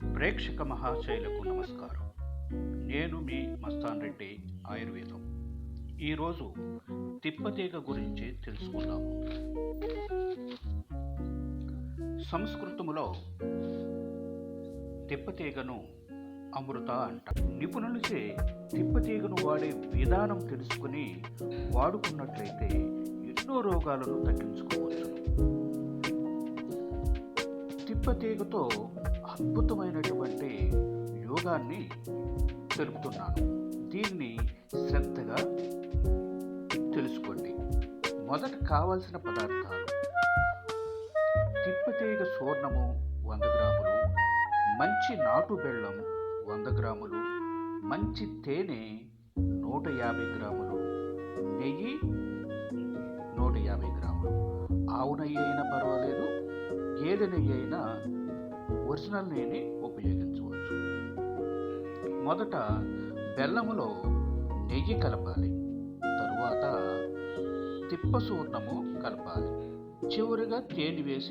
ప్రేక్షక మహాశైలకు నమస్కారం. నేను మీ మస్తాన్ రెడ్డి ఆయుర్వేదం. ఈరోజు తిప్పతీగ గురించి తెలుసుకుందాము. సంస్కృతములో తిప్పతీగను అమృత అంట. నిపుణులచే తిప్పతీగను వాడే విధానం తెలుసుకుని వాడుకున్నట్లయితే ఎన్నో రోగాలను తగ్గించుకోవచ్చు. తిప్పతీగతో అద్భుతమైనటువంటి యోగాన్ని తెలుపుతున్నాను. దీన్ని శ్రద్ధగా తెలుసుకోండి. మొదట కావాల్సిన పదార్థాలు. తిప్పతీగ సూర్ణము వంద గ్రాములు మంచి నాటు బెల్లం వంద గ్రాములు మంచి తేనె నూట యాభై గ్రాములు నెయ్యి నూట యాభై గ్రాములు. ఆవు నెయ్యి అయినా పర్వాలేదు గేదె నెయ్యి అయినా ఒరిజినల్ నెయ్యిని ఉపయోగించవచ్చు మొదట బెల్లములో నెయ్యి కలపాలి. తరువాత తిప్పసూర్ణము కలపాలి. చివరిగా తేనె వేసి